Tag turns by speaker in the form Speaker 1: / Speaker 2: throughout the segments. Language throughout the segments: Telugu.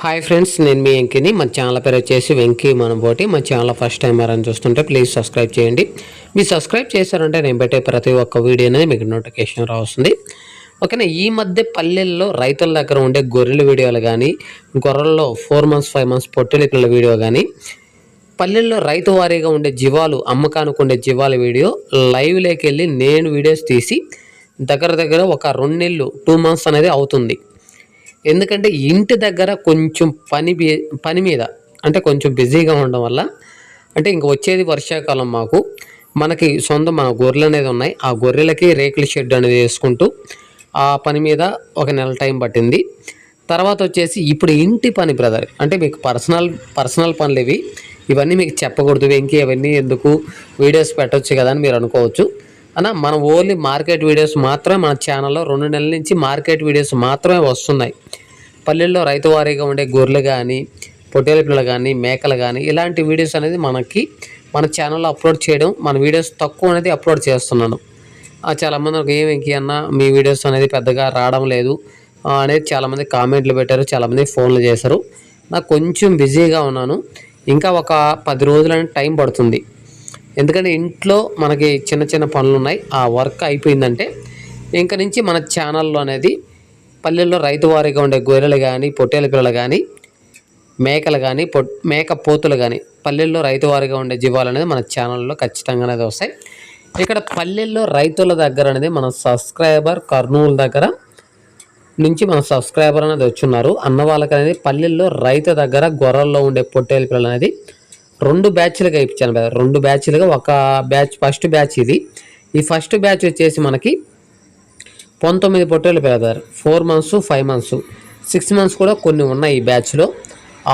Speaker 1: హాయ్ ఫ్రెండ్స్ నేను మీ వెంకీని. మన ఛానల్ పేరు వచ్చేసి వెంకీ మనబోటి. మా ఛానల్ ఫస్ట్ టైం ఎవరైనా చూస్తుంటే ప్లీజ్ సబ్స్క్రైబ్ చేయండి. మీరు సబ్స్క్రైబ్ చేశారంటే నేను పెట్టే ప్రతి ఒక్క వీడియో అనేది మీకు నోటిఫికేషన్ రావస్తుంది. ఓకేనా ఈ మధ్య పల్లెల్లో రైతుల దగ్గర ఉండే గొర్రెల వీడియోలు కానీ గొర్రెల్లో ఫోర్ మంత్స్ ఫైవ్ మంత్స్ పొట్టెలికల వీడియో కానీ పల్లెల్లో రైతు వారీగా ఉండే జీవాలు అమ్మకానికి ఉండే జీవాల వీడియో లైవ్లోకి వెళ్ళి నేను వీడియోస్ తీసి దగ్గర దగ్గర ఒక రెండు నెలలు టూ మంత్స్ అనేది అవుతుంది. ఎందుకంటే ఇంటి దగ్గర కొంచెం పని బి- పని మీద అంటే కొంచెం బిజీగా ఉండడం వల్ల అంటే ఇంక వచ్చేది వర్షాకాలం మాకు. మనకి సొంత మన గొర్రెలు అనేది ఉన్నాయి. ఆ గొర్రెలకి రేకుల షెడ్ అనేది వేసుకుంటూ ఆ పని మీద ఒక నెల టైం పట్టింది. తర్వాత వచ్చేసి ఇప్పుడు ఇంటి పని బ్రదర్ అంటే మీకు పర్సనల్ పర్సనల్ పనులు ఇవి. ఇవన్నీ మీకు చెప్పకూడదు. వెంకీ ఇవన్నీ ఎందుకు వీడియోస్ పెట్టవచ్చు కదా అని మీరు అనుకోవచ్చు. అన్న మన ఓన్లీ మార్కెట్ వీడియోస్ మాత్రమే మన ఛానల్లో రెండు నెలల నుంచి మార్కెట్ వీడియోస్ మాత్రమే వస్తున్నాయి. పల్లెల్లో రైతు వారీగా ఉండే గొర్రెలు కానీ పొట్టేల పిల్లలు కానీ మేకలు కానీ ఇలాంటి వీడియోస్ అనేది మనకి మన ఛానల్లో అప్లోడ్ చేయడం మన వీడియోస్ తక్కువ అనేది అప్లోడ్ చేస్తున్నాను. చాలామంది ఒక ఏం అన్న మీ వీడియోస్ అనేది పెద్దగా రావడం లేదు. అనేది చాలామంది కామెంట్లు పెట్టారు చాలామంది ఫోన్లు చేశారు. నాకు కొంచెం బిజీగా ఉన్నాను. ఇంకా ఒక పది రోజులని టైం పడుతుంది. ఎందుకంటే ఇంట్లో మనకి చిన్న చిన్న పనులు ఉన్నాయి. ఆ వర్క్ అయిపోయిందంటే ఇంక నుంచి మన ఛానల్లో అనేది పల్లెల్లో రైతు వారిగా ఉండే గొర్రెలు కానీ పొట్టేల పిల్లలు కానీ మేకలు కానీ పొ మేక పోతులు కానీ పల్లెల్లో రైతు వారిగా ఉండే జీవాలు అనేది మన ఛానల్లో ఖచ్చితంగా అనేది వస్తాయి. ఇక్కడ పల్లెల్లో రైతుల దగ్గర అనేది మన సబ్స్క్రైబర్ కర్నూలు దగ్గర నుంచి మన సబ్స్క్రైబర్ అనేది వచ్చున్నారు. అన్న వాళ్ళకి అనేది పల్లెల్లో రైతు దగ్గర గొర్రెల్లో ఉండే పొట్టేల పిల్లలు అనేది రెండు బ్యాచ్లుగా ఇప్పించాను. రెండు బ్యాచ్లుగా ఒక బ్యాచ్ ఫస్ట్ బ్యాచ్ ఇది. ఈ ఫస్ట్ బ్యాచ్ వచ్చేసి మనకి పంతొమ్మిది పొట్టేలు పెడతారు four months five months. Six months కూడా కొన్ని ఉన్నాయి ఈ బ్యాచ్లో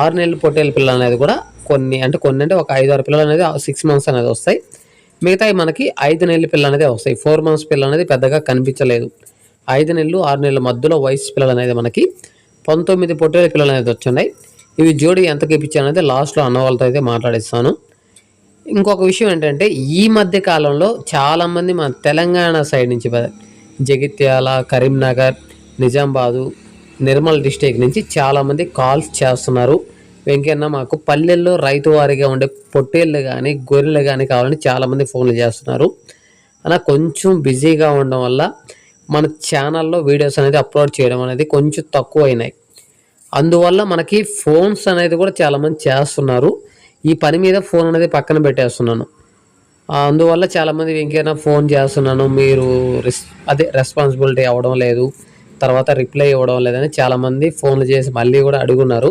Speaker 1: ఆరు నెలల పొట్టేల పిల్లలు అనేది కూడా కొన్ని అంటే కొన్ని అంటే ఒక ఐదు ఆరు పిల్లలు అనేది సిక్స్ మంత్స్ అనేది వస్తాయి. మిగతాయి మనకి ఐదు నెలల పిల్లలు అనేది వస్తాయి. ఫోర్ మంత్స్ పిల్లలు అనేది పెద్దగా కనిపించలేదు. ఐదు నెలలు ఆరు నెలల మధ్యలో వయసు పిల్లలు అనేది మనకి పంతొమ్మిది పొట్టేల పిల్లలు అనేది వచ్చున్నాయి. ఇవి జోడి ఎంతకి ఇప్పించాను అనేది లాస్ట్లో అన్న వాళ్ళతో అయితే మాట్లాడిస్తాను. ఇంకొక విషయం ఏంటంటే ఈ మధ్య కాలంలో చాలామంది మన తెలంగాణ సైడ్ నుంచి జగిత్యాల కరీంనగర్ నిజామాబాదు నిర్మల్ డిస్టిక్ నుంచి చాలామంది కాల్స్ చేస్తున్నారు. వెంకన్న మాకు పల్లెల్లో రైతు వారీగా ఉండే పొట్టేళ్ళు కానీ గొర్రెలు కానీ కావాలని చాలామంది ఫోన్లు చేస్తున్నారు. అలా కొంచెం బిజీగా ఉండడం వల్ల మన ఛానల్లో వీడియోస్ అనేది అప్లోడ్ చేయడం అనేది కొంచెం తక్కువ అయినాయి అందువల్ల మనకి ఫోన్స్ అనేది కూడా చాలామంది చేస్తున్నారు. ఈ పని మీద ఫోన్ అనేది పక్కన పెట్టేస్తున్నాను. అందువల్ల చాలామంది ఇంకైనా ఫోన్ చేస్తున్నాను మీరు రిస్ అదే రెస్పాన్సిబిలిటీ అవ్వడం లేదు తర్వాత రిప్లై ఇవ్వడం లేదని చాలామంది ఫోన్లు చేసి మళ్ళీ కూడా అడుగున్నారు.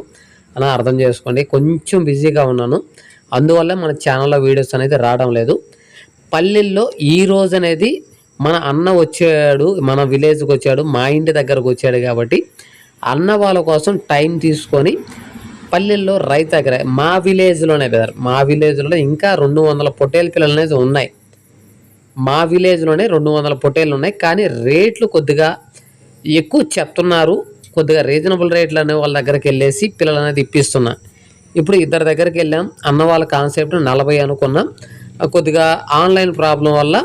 Speaker 1: అలా అర్థం చేసుకోండి కొంచెం బిజీగా ఉన్నాను. అందువల్ల మన ఛానల్లో వీడియోస్ అనేది రావడం లేదు. పల్లెల్లో ఈ రోజు అనేది మన అన్న వచ్చాడు మన విలేజ్కి వచ్చాడు మా ఇంటి దగ్గరకు వచ్చాడు కాబట్టి అన్న వాళ్ళ కోసం టైం తీసుకొని పల్లెల్లో రైతు ఎకరా మా విలేజ్లోనే బెదర్ మా విలేజ్లో ఇంకా రెండు వందల పొట్టేల పిల్లలు అనేది ఉన్నాయి. మా విలేజ్లోనే రెండు వందల పొట్టేలు ఉన్నాయి. కానీ రేట్లు కొద్దిగా ఎక్కువ చెప్తున్నారు. కొద్దిగా రీజనబుల్ రేట్లు అనే వాళ్ళ దగ్గరికి వెళ్ళేసి పిల్లలు అనేది ఇప్పిస్తున్నా. ఇప్పుడు ఇద్దరి దగ్గరికి వెళ్ళాం. అన్న వాళ్ళ కాన్సెప్ట్ నలభై అనుకున్నాం. కొద్దిగా ఆన్లైన్ ప్రాబ్లం వల్ల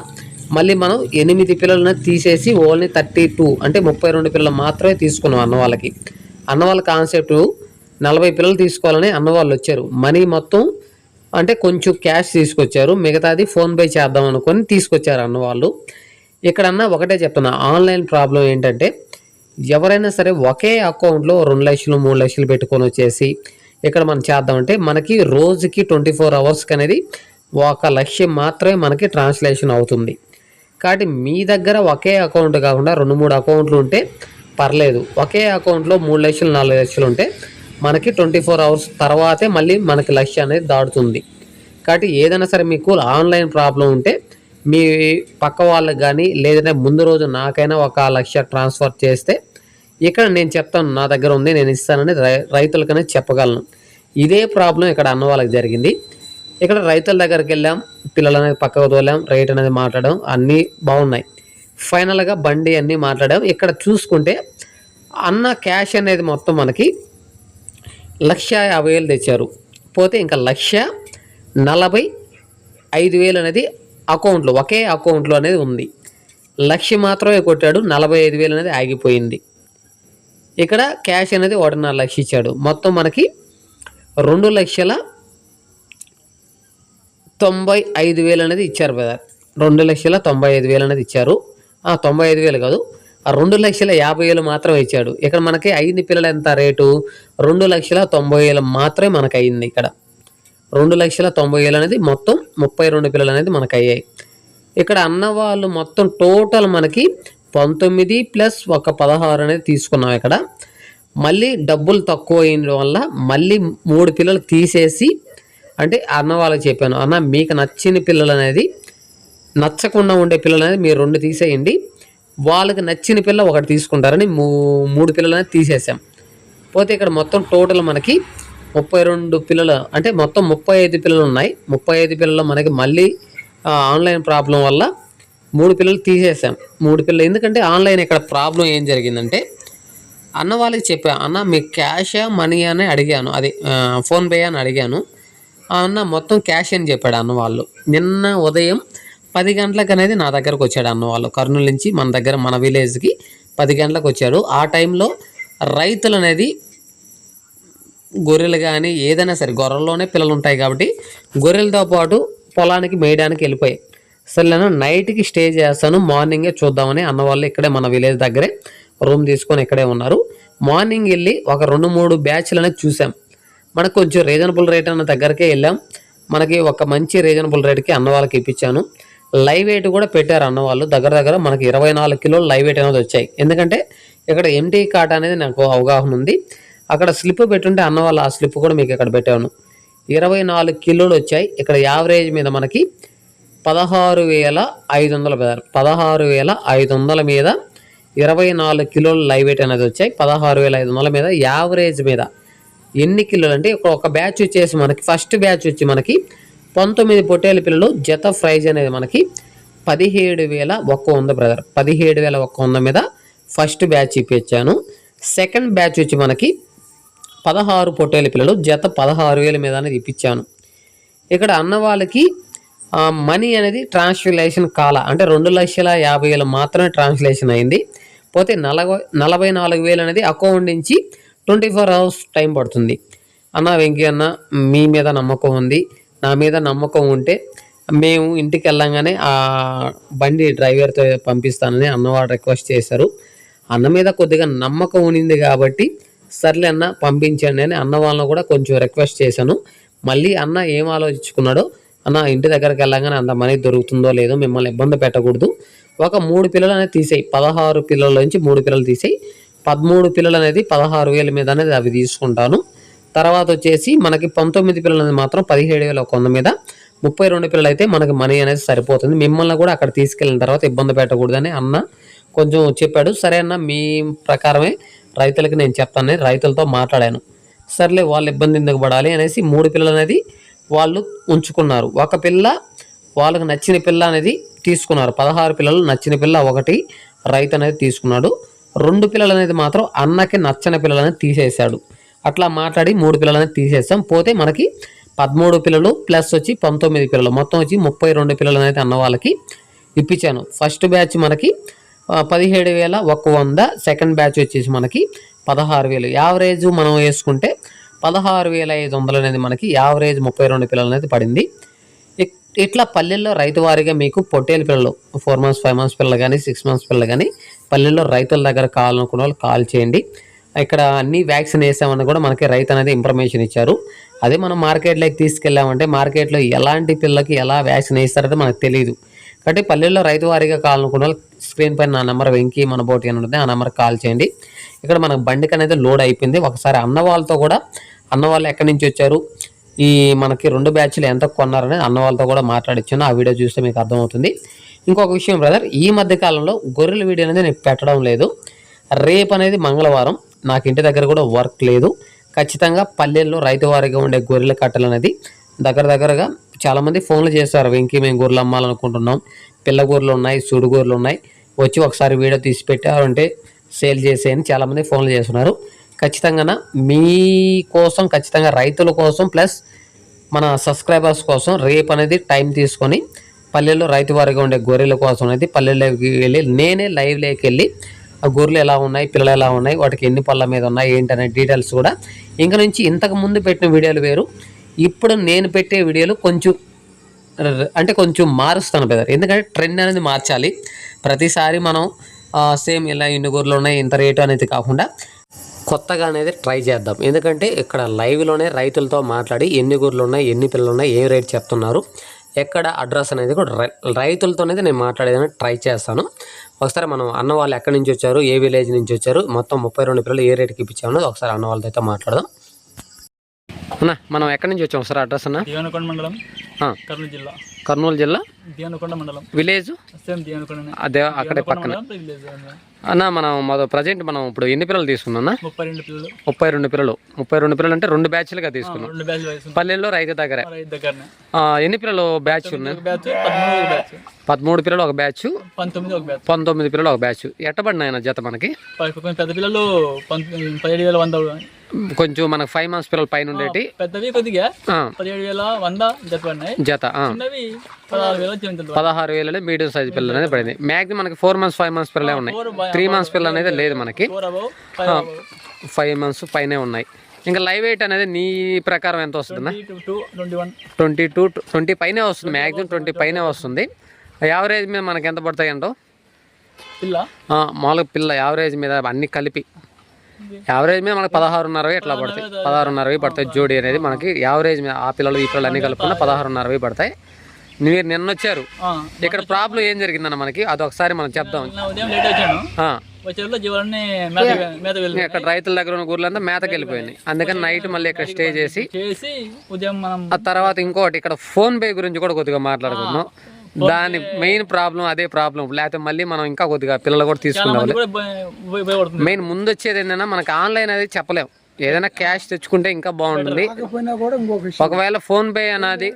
Speaker 1: మళ్ళీ మనం ఎనిమిది పిల్లలను తీసేసి ఓన్లీ థర్టీ టూ అంటే ముప్పై రెండు పిల్లలు మాత్రమే తీసుకున్నాం అన్న వాళ్ళకి. అన్న వాళ్ళ కాన్సెప్ట్ నలభై పిల్లలు తీసుకోవాలని అన్న వాళ్ళు వచ్చారు. మనీ మొత్తం అంటే కొంచెం క్యాష్ తీసుకొచ్చారు. మిగతాది ఫోన్పే చేద్దాం అనుకొని తీసుకొచ్చారు అన్న వాళ్ళు. ఇక్కడన్నా ఒకటే చెప్తున్నా ఆన్లైన్ ప్రాబ్లం ఏంటంటే ఎవరైనా సరే ఒకే అకౌంట్లో రెండు లక్షలు మూడు లక్షలు పెట్టుకొని వచ్చేసి ఇక్కడ మనం చేద్దామంటే మనకి రోజుకి ట్వంటీ ఫోర్ అవర్స్కి అనేది ఒక లక్ష్యం మాత్రమే మనకి ట్రాన్స్లేషన్ అవుతుంది. కాబట్టి మీ దగ్గర ఒకే అకౌంట్ కాకుండా రెండు మూడు అకౌంట్లు ఉంటే పర్లేదు. ఒకే అకౌంట్లో మూడు లక్షలు నాలుగు లక్షలు ఉంటే మనకి ట్వంటీ ఫోర్ అవర్స్ తర్వాతే మళ్ళీ మనకి లక్ష్యం అనేది దాటుతుంది. కాబట్టి ఏదైనా సరే మీకు ఆన్లైన్ ప్రాబ్లం ఉంటే మీ పక్క వాళ్ళకి కానీ లేదంటే ముందు రోజు నాకైనా ఒక లక్ష ట్రాన్స్ఫర్ చేస్తే ఇక్కడ నేను చెప్తాను నా దగ్గర ఉంది నేను ఇస్తానని రై రైతులకనే చెప్పగలను. ఇదే ప్రాబ్లం ఇక్కడ అన్న వాళ్ళకి జరిగింది. ఇక్కడ రైతుల దగ్గరికి వెళ్ళాం పిల్లలు అనేది పక్కకు తోలాం రేట్ అనేది మాట్లాడడం అన్నీ బాగున్నాయి. ఫైనల్గా బండి అన్నీ మాట్లాడాం. ఇక్కడ చూసుకుంటే అన్న క్యాష్ అనేది మొత్తం మనకి లక్ష యాభై వేలు తెచ్చారు. పోతే ఇంకా లక్ష నలభై ఐదు వేలు అనేది అకౌంట్లో ఒకే అకౌంట్లో అనేది ఉంది. లక్ష మాత్రమే కొట్టాడు నలభై ఐదు వేలు అనేది ఆగిపోయింది. ఇక్కడ క్యాష్ అనేది ఒకటిన్నర లక్ష ఇచ్చాడు. మొత్తం మనకి రెండు లక్షల తొంభై ఐదు వేలు అనేది ఇచ్చారు బ్రదర్. రెండు లక్షల తొంభై ఐదు వేలు అనేది ఇచ్చారు. ఆ, తొంభై ఐదు వేలు కాదు రెండు లక్షల యాభై వేలు మాత్రమే ఇచ్చాడు. ఇక్కడ మనకి అయింది పిల్లలు ఎంత రేటు? రెండు లక్షల తొంభై వేలు మాత్రమే మనకు అయింది ఇక్కడ. రెండు లక్షల తొంభై వేలు అనేది మొత్తం ముప్పై రెండు పిల్లలు అనేది మనకు అయ్యాయి. ఇక్కడ అన్న వాళ్ళు మొత్తం టోటల్ మనకి పంతొమ్మిది ప్లస్ ఒక పదహారు అనేది తీసుకున్నాం ఇక్కడ. మళ్ళీ డబ్బులు తక్కువ అయిన వల్ల మళ్ళీ మూడు పిల్లలు తీసేసి అంటే అన్న వాళ్ళకి చెప్పాను అన్న మీకు నచ్చిన పిల్లలు అనేది నచ్చకుండా ఉండే పిల్లలు అనేది మీరు రెండు తీసేయండి. వాళ్ళకి నచ్చిన పిల్ల ఒకటి తీసుకుంటారని మూ మూడు పిల్లలని తీసేసాం పోతే ఇక్కడ మొత్తం టోటల్ మనకి ముప్పై రెండు పిల్లలు అంటే మొత్తం ముప్పై ఐదు పిల్లలు ఉన్నాయి. ముప్పై ఐదు పిల్లలు మనకి మళ్ళీ ఆన్లైన్ ప్రాబ్లం వల్ల మూడు పిల్లలు తీసేసాం మూడు పిల్లలు ఎందుకంటే ఆన్లైన్ ఇక్కడ ప్రాబ్లం ఏం జరిగిందంటే అన్న వాళ్ళకి చెప్పా అన్న మీకు క్యాష్ మనీ అని అడిగాను. అది ఫోన్పే అని అడిగాను. అన్న మొత్తం క్యాష్ అని చెప్పాడు అన్న వాళ్ళు. నిన్న ఉదయం పది గంటలకు అనేది నా దగ్గరకు వచ్చాడు అన్న వాళ్ళు. కర్నూలు నుంచి మన దగ్గర మన విలేజ్కి పది గంటలకు వచ్చాడు ఆ టైంలో రైతులు అనేది గొర్రెలు కానీ ఏదైనా సరే గొర్రెల్లోనే పిల్లలు ఉంటాయి కాబట్టి గొర్రెలతో పాటు పొలానికి మేయడానికి వెళ్ళిపోయాయి. సరే నేను నైట్కి స్టే చేస్తాను. మార్నింగే చూద్దామని అన్న వాళ్ళు ఇక్కడే మన విలేజ్ దగ్గరే రూమ్ తీసుకొని ఇక్కడే ఉన్నారు. మార్నింగ్ వెళ్ళి ఒక రెండు మూడు బ్యాచ్లు అనేది చూసాం. మనకు కొంచెం రీజనబుల్ రేట్ అన్న దగ్గరికే వెళ్ళాం. మనకి ఒక మంచి రీజనబుల్ రేట్కి అన్న వాళ్ళకి ఇప్పించాను. లైవ్ వెయిట్ కూడా పెట్టారు అన్న వాళ్ళు. దగ్గర దగ్గర మనకి ఇరవై నాలుగు కిలోలు లైవ్ వెయిట్ అనేది వచ్చాయి. ఎందుకంటే ఇక్కడ ఎంటీ కాట్ అనేది నాకు అవగాహన ఉంది. అక్కడ స్లిప్ పెట్టుంటే అన్న వాళ్ళు ఆ స్లిప్ కూడా మీకు ఇక్కడ పెట్టాను. ఇరవై నాలుగు కిలోలు వచ్చాయి. ఇక్కడ యావరేజ్ మీద మనకి పదహారు వేల ఐదు వందల పదహారు వేల ఐదు వందల మీద ఇరవై నాలుగు కిలోలు లైవ్ వెయిట్ అనేది వచ్చాయి. పదహారు వేల ఐదు వందల మీద యావరేజ్ మీద ఎన్ని కిలోలు అంటే ఒక బ్యాచ్ వచ్చేసి మనకి ఫస్ట్ బ్యాచ్ వచ్చి మనకి పంతొమ్మిది పొట్టేల పిల్లలు జత ప్రైజ్ అనేది మనకి పదిహేడు వేల ఒక్క వంద బ్రదర్ పదిహేడు వేల ఒక్క వంద మీద ఫస్ట్ బ్యాచ్ ఇప్పించాను. సెకండ్ బ్యాచ్ వచ్చి మనకి పదహారు పొట్టేల పిల్లలు జత పదహారు వేల మీద అనేది ఇప్పించాను. ఇక్కడ అన్న వాళ్ళకి మనీ అనేది ట్రాన్స్లేషన్ కాల అంటే రెండు లక్షల యాభై వేలు మాత్రమే ట్రాన్స్లేషన్ అయింది. పోతే నలభై నలభై నాలుగు వేలు అనేది అకౌంట్ నుంచి ట్వంటీ ఫోర్ అవర్స్ టైం పడుతుంది. అన్న వెంకీ అన్న మీ మీద నమ్మకం ఉంది. నా మీద నమ్మకం ఉంటే మేము ఇంటికి వెళ్ళంగానే ఆ బండి డ్రైవర్తో పంపిస్తానని అన్నవాడు రిక్వెస్ట్ చేశారు. అన్న మీద కొద్దిగా నమ్మకం ఉండింది కాబట్టి సర్లే అన్న పంపించండి అని అన్న వాళ్ళని కూడా కొంచెం రిక్వెస్ట్ చేశాను. మళ్ళీ అన్న ఏం ఆలోచించుకున్నాడో అన్న ఇంటి దగ్గరికి వెళ్ళగానే అంత మనీ దొరుకుతుందో లేదో మిమ్మల్ని ఇబ్బంది పెట్టకూడదు. ఒక మూడు పిల్లలు అనేది తీసేయి. పదహారు పిల్లల నుంచి మూడు పిల్లలు తీసేయి. పదమూడు పిల్లలు అనేది పదహారు వేల మీద అనేది అవి తీసుకుంటాను. తర్వాత వచ్చేసి మనకి పంతొమ్మిది పిల్లలు మాత్రం పదిహేడు వేల ఒక వంద మీద. ముప్పై రెండు పిల్లలు అయితే మనకి మనీ అనేది సరిపోతుంది. మిమ్మల్ని కూడా అక్కడ తీసుకెళ్ళిన తర్వాత ఇబ్బంది పెట్టకూడదని అన్న కొంచెం చెప్పాడు. సరే అన్న మీ ప్రకారమే రైతులకి నేను చెప్తానని రైతులతో మాట్లాడాను. సర్లే వాళ్ళు ఇబ్బంది ఎందుకు పడాలి అనేసి మూడు పిల్లలు అనేది వాళ్ళు ఉంచుకున్నారు. ఒక పిల్ల వాళ్ళకి నచ్చిన పిల్ల అనేది తీసుకున్నారు. పదహారు పిల్లలు నచ్చిన పిల్ల ఒకటి రైతు అనేది తీసుకున్నాడు. రెండు పిల్లలు అనేది మాత్రం అన్నకి నచ్చని పిల్లలు అనేది తీసేశాడు. అట్లా మాట్లాడి మూడు పిల్లలని తీసేస్తాం. పోతే మనకి పదమూడు పిల్లలు ప్లస్ వచ్చి పంతొమ్మిది పిల్లలు. మొత్తం వచ్చి ముప్పై రెండు పిల్లలు అనేది అన్న వాళ్ళకి ఇప్పించాను. ఫస్ట్ బ్యాచ్ మనకి పదిహేడు వేల ఒక వంద. సెకండ్ బ్యాచ్ వచ్చేసి మనకి పదహారు వేలు. యావరేజ్ మనం వేసుకుంటే పదహారు వేల ఐదు వందలు అనేది మనకి యావరేజ్ ముప్పై రెండు పిల్లలు అనేది పడింది ఇట్లా పల్లెల్లో రైతు వారీగా మీకు పొట్టేలు పిల్లలు ఫోర్ మంత్స్ ఫైవ్ మంత్స్ పిల్లలు కానీ సిక్స్ మంత్స్ పిల్లలు కానీ పల్లెల్లో రైతుల దగ్గర కావాలనుకున్న వాళ్ళు కాల్ చేయండి. ఇక్కడ అన్ని వ్యాక్సిన్ వేసామని కూడా మనకి రైతు అనేది ఇన్ఫర్మేషన్ ఇచ్చారు. అదే మనం మార్కెట్లోకి తీసుకెళ్ళామంటే మార్కెట్లో ఎలాంటి పిల్లలకి ఎలా వ్యాక్సిన్ వేస్తారో మనకు తెలియదు కాబట్టి పల్లెల్లో రైతు వారీగా కావాలనుకున్న స్క్రీన్ పైన నా నెంబర్ వెంకీ మన బోటి అని ఉంటుంది ఆ నెంబర్ కాల్ చేయండి. ఇక్కడ మన బండికి అనేది లోడ్ అయిపోయింది. ఒకసారి అన్న వాళ్ళతో కూడా అన్న వాళ్ళు ఎక్కడి నుంచి వచ్చారు ఈ మనకి రెండు బ్యాచ్లు ఎంత కొన్నారని అన్న వాళ్ళతో కూడా మాట్లాడిచ్చాను. ఆ వీడియో చూస్తే మీకు అర్థమవుతుంది. ఇంకొక విషయం బ్రదర్ ఈ మధ్య కాలంలో గొర్రెల వీడియో అనేది నేను పెట్టడం లేదు. రేపు అనేది మంగళవారం. నాకు ఇంటి దగ్గర కూడా వర్క్ లేదు. ఖచ్చితంగా పల్లెల్లో రైతు వారిగా ఉండే గొర్రెల కట్టలు అనేది దగ్గర దగ్గరగా చాలామంది ఫోన్లు చేస్తారు. వెంకీ మేము గొర్రెలు అమ్మాలనుకుంటున్నాం. పిల్ల గొర్రెలు ఉన్నాయి సుడు గొర్రెలు ఉన్నాయి. వచ్చి ఒకసారి వీడియో తీసి పెట్టారంటే సేల్ చేసేయని చాలామంది ఫోన్లు చేస్తున్నారు. ఖచ్చితంగా మీ కోసం ఖచ్చితంగా రైతుల కోసం ప్లస్ మన సబ్స్క్రైబర్స్ కోసం రేపు అనేది టైం తీసుకొని పల్లెల్లో రైతు వారిగా ఉండే గొర్రెల కోసం అనేది పల్లెల్లోకి వెళ్ళి నేనే లైవ్లోకి వెళ్ళి ఆ గొర్రెలు ఎలా ఉన్నాయి పిల్లలు ఎలా ఉన్నాయి వాటికి ఎన్ని పళ్ళ మీద ఉన్నాయి ఏంటనే డీటెయిల్స్ కూడా ఇంక నుంచి ఇంతకు ముందు పెట్టిన వీడియోలు వేరు. ఇప్పుడు నేను పెట్టే వీడియోలు కొంచెం అంటే కొంచెం మారుస్తాను బ్రదర్ ఎందుకంటే ట్రెండ్ అనేది మార్చాలి. ప్రతిసారి మనం సేమ్ ఇలా ఇన్ని గొర్రెలు ఉన్నాయి ఇంత రేటు అనేది కాకుండా కొత్తగా అనేది ట్రై చేద్దాం. ఎందుకంటే ఇక్కడ లైవ్లోనే రైతులతో మాట్లాడి ఎన్ని గొర్రెలు ఉన్నాయి ఎన్ని పిల్లలు ఉన్నాయి ఏ రేట్ చెప్తున్నారు. ఎక్కడ అడ్రస్ అనేది కూడా రై- రైతులతో అనేది నేను మాట్లాడేదని ట్రై చేస్తాను. ఒకసారి మనం అన్న వాళ్ళు ఎక్కడి నుంచి వచ్చారు ఏ విలేజ్ నుంచి వచ్చారు మొత్తం ముప్పై రెండు పిల్లలు ఏ రేట్కి ఇప్పించామన్నది ఒకసారి అన్న వాళ్ళతో అయితే మాట్లాడదాం. అన్న మనం ఎక్కడి నుంచి వచ్చాం ఒకసారి అడ్రస్ అన్న?
Speaker 2: దేవనకొండ మండలం కర్నూలు జిల్లా.
Speaker 1: కర్నూలు జిల్లా?
Speaker 2: దేవనకొండ మండలం.
Speaker 1: విలేజ్?
Speaker 2: సేమ్
Speaker 1: అదే అక్కడే పక్కన.
Speaker 2: అన్న.
Speaker 1: మనం మొదటి ప్రజెంట్ మనం ఇప్పుడు ఎన్ని పిల్లలు తీసుకున్నా
Speaker 2: ముప్పై రెండు పిల్లలు.
Speaker 1: ముప్పై రెండు పిల్లలు. ముప్పై రెండు పిల్లలు అంటే రెండు బ్యాచ్లుగా తీసుకున్నాం. పల్లెల్లో రైతు దగ్గరే. ఎన్ని పిల్లలు బ్యాచ్ ఉన్నాయి?
Speaker 2: పదమూడు
Speaker 1: పిల్లలు ఒక బ్యాచ్.
Speaker 2: పంతొమ్మిది
Speaker 1: పిల్లలు ఒక బ్యాచ్. ఎట్టబడినాయన జత మనకి?
Speaker 2: పెద్ద పిల్లలు పదిహేడు వేల వంద
Speaker 1: కొంచెం మనకు ఫైవ్ మంత్స్ పిల్లలు పైన ఉండేటి.
Speaker 2: పెద్దవి కొద్దిగా. పదిహేడు వేల వంద
Speaker 1: జత.
Speaker 2: చిన్నవి పదహారు
Speaker 1: వేలలో మీడియం సైజ్ పిల్లలు అనేది పడింది. మ్యాక్సిమం మనకి ఫోర్ మంత్స్ ఫైవ్ మంత్స్ పిల్లలే ఉన్నాయి. త్రీ మంత్స్ పిల్లలు అనేది లేదు మనకి.
Speaker 2: ఫైవ్
Speaker 1: మంత్స్ పైనే ఉన్నాయి. ఇంకా లైవ్ వెయిట్ అనేది నీ ప్రకారం ఎంత వస్తుందా
Speaker 2: ట్వంటీ
Speaker 1: టూ ట్వంటీ పైనే వస్తుంది. మ్యాక్సిమం ట్వంటీ పైనే వస్తుంది. యావరేజ్ మీద మనకి ఎంత పడతాయి అంటో
Speaker 2: పిల్ల
Speaker 1: మామూలుగా పిల్ల యావరేజ్ మీద అన్ని కలిపి. యావరేజ్ మీద మనకి పదహారున్నరవి ఎట్లా పడతాయి? పదహారున్నరవి పడతాయి జోడి అనేది మనకి యావరేజ్ మీద ఆ పిల్లలు ఈ పిల్లలు అన్ని కలుపుకున్న పదహారున్నరవి పడతాయి. మీరు నిన్న వచ్చారు. ఇక్కడ ప్రాబ్లం ఏం జరిగిందన్న మనకి? అది ఒకసారి మనం చెప్దాం.
Speaker 2: నిన్న ఉదయం లేట్ వచ్చాను.
Speaker 1: ఆ,
Speaker 2: వచ్చేలో జీవాలని మేత మేత వెళ్ళి
Speaker 1: ఇక్కడ రైతుల దగ్గర ఉన్న ఊర్లంతా మేతకి వెళ్ళిపోయినాయి అందుకని నైట్ మళ్ళీ ఇక్కడ స్టే చేసి
Speaker 2: చేసి ఉదయం మనం
Speaker 1: ఆ తర్వాత ఇంకోటి ఇక్కడ ఫోన్ పే గురించి కూడా కొద్దిగా మాట్లాడుకుందాం. దాని మెయిన్ ప్రాబ్లం అదే ప్రాబ్లం లేకపోతే మళ్ళీ మనం ఇంకా కొద్దిగా పిల్లలు కూడా తీసుకుందాం మెయిన్ ముందు వచ్చేది ఏంటంటే మనకి ఆన్లైన్ అనేది చెప్పలేం. ఏదైనా క్యాష్ తెచ్చుకుంటే ఇంకా బాగుంటుంది. ఒకవేళ ఫోన్ పే అనేది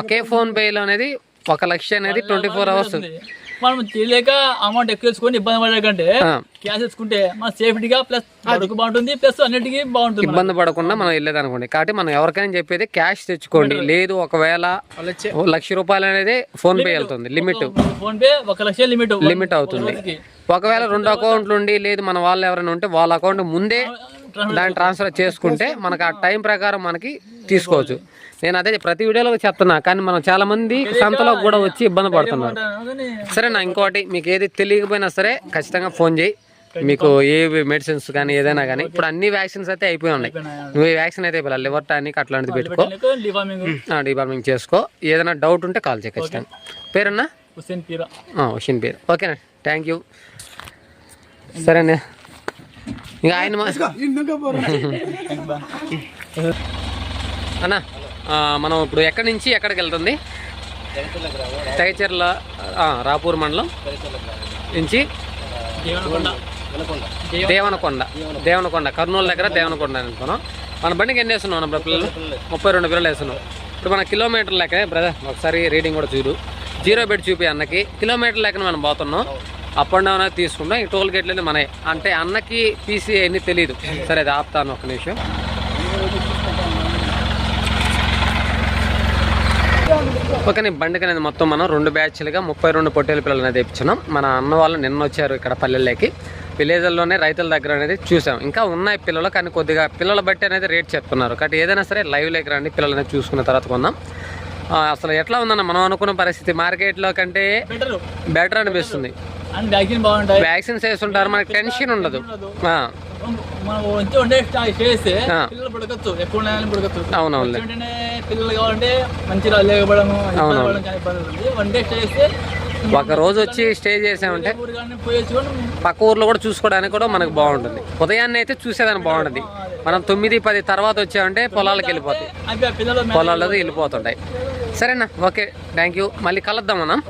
Speaker 1: ఒకే ఫోన్ పేలో అనేది ఒక లక్ష అనేది ట్వంటీ ఫోర్ అవర్స్
Speaker 2: మనం తెలియక అమౌంట్ ఎక్కువ వేసుకొని ఇబ్బంది పడే కంటే క్యాష్ తెచ్చుకుంటే మన సేఫ్టీగా ప్లస్ బడుకు బాగుంటుంది ప్లస్ అన్నిటికీ బాగుంటుంది.
Speaker 1: ఇబ్బంది పడకుండా మనం వెళ్ళేదనుకోండి. కాబట్టి మనం ఎవరికైనా చెప్పేది క్యాష్ తెచ్చుకోండి. లేదు ఒకవేళ లక్ష రూపాయలు అనేది ఫోన్ పే వెళ్తుంది. లిమిట్
Speaker 2: ఫోన్ పే ఒక లక్ష లిమిట్
Speaker 1: లిమిట్ అవుతుంది. ఒకవేళ రెండు అకౌంట్లు ఉండి లేదు మన వాళ్ళు ఎవరైనా ఉంటే వాళ్ళ అకౌంట్ ముందే దాన్ని ట్రాన్స్ఫర్ చేసుకుంటే మనకు ఆ టైం ప్రకారం మనకి తీసుకోవచ్చు. నేను అదే ప్రతి వీడియోలో చెప్తున్నా కానీ మనం చాలా మంది సంతలో కూడా వచ్చి ఇబ్బంది పడుతున్నారు. సరే నా ఇంకోటి మీకు ఏది తెలియకపోయినా సరే ఖచ్చితంగా ఫోన్ చేయి. మీకు ఏ మెడిసిన్స్ కానీ ఏదైనా కానీ ఇప్పుడు అన్ని వ్యాక్సిన్స్ అయితే అయిపోయి ఉన్నాయి. నువ్వు ఈ వ్యాక్సిన్ అయితే అయిపోయి లివర్ టానిక్ అట్లాంటిది పెట్టుకో. డిపార్ట్మెంట్ చేసుకో. ఏదైనా డౌట్ ఉంటే కాల్ చేయి ఖచ్చితంగా. పేరన్నా?
Speaker 2: హుస్సేన్ పీరా.
Speaker 1: పేరు. ఓకేనా? థ్యాంక్ యూ సరేనే. ఇంకా ఆయన అన్న మనం ఇప్పుడు ఎక్కడి నుంచి ఎక్కడికి వెళ్తుంది? తెగచెర్ల ఆ, రాపూర్ మండలం నుంచి
Speaker 2: దేవనకొండ.
Speaker 1: దేవనకొండ. దేవనకొండ. కర్నూలు దగ్గర దేవనకొండ అని అనుకున్నాం. మన బండికి ఎన్ని వేస్తున్నాం మన పిల్లలు? ముప్పై రెండు పిల్లలు వేస్తున్నాం ఇప్పుడు మన కిలోమీటర్ లెక్క బ్రదర్ ఒకసారి రీడింగ్ కూడా చూడు. జీరో బెడ్ చూపి అన్నకి. కిలోమీటర్ లెక్కన మనం పోతున్నాం. అప్ అండ్ డౌన్ అయితే తీసుకుంటాం ఈ టోల్ గేట్లని మన అంటే అన్నకి పీసీ అన్ని తెలియదు సరే అది ఆపుతాను ఒక నిమిషం. ఓకే బండికి అనేది మొత్తం మనం రెండు బ్యాచ్లుగా ముప్పై రెండు పొట్టేల పిల్లలు అనేది తెప్పించున్నాం మన అన్న వాళ్ళు నిన్న వచ్చారు ఇక్కడ పల్లెల్లోకి. విలేజ్లోనే రైతుల దగ్గర అనేది చూసాం. ఇంకా ఉన్నాయి పిల్లలు కానీ కొద్దిగా పిల్లల బట్టి అనేది రేట్ చెప్తున్నారు. కాబట్టి ఏదైనా సరే లైవ్ లేక రండి పిల్లలు అనేది చూసుకున్న తర్వాత కొందాం. అసలు ఎట్లా ఉందన్న మనం అనుకున్న పరిస్థితి? మార్కెట్లో కంటే
Speaker 2: బెటర్
Speaker 1: అనిపిస్తుంది.
Speaker 2: వ్యాక్సిన్ బాగుంటాయి.
Speaker 1: వ్యాక్సిన్స్ వేస్తుంటారు మనకి టెన్షన్ ఉండదు. ఆ,
Speaker 2: మనం వంచి వండే స్టార్ట్ చేస్తే
Speaker 1: ఆ.
Speaker 2: పిల్లలు పడకచ్చు ఎక్కువ ఉన్నాయని పడకచ్చు
Speaker 1: అవునవునులే.
Speaker 2: వెంటనే పిల్లలు కావాలంటే మంచిగా లేకపోవడము ఇబ్బంది పడడం చాలా ఇబ్బంది ఉంటుంది వన్ డే స్టే చేస్తే
Speaker 1: ఒక రోజు వచ్చి స్టే చేసామంటే పక్క ఊర్లో కూడా చూసుకోవడానికి కూడా మనకు బాగుంటుంది. ఉదయాన్నే అయితే చూసేదానికి బాగుంటుంది. మనం తొమ్మిది పది తర్వాత వచ్చామంటే పొలాలకు వెళ్ళిపోతాయి.
Speaker 2: పొలాల్లో
Speaker 1: వెళ్ళిపోతుంటాయి. సరేనా? ఓకే. థ్యాంక్ యూ మళ్ళీ కలుద్దాం మనం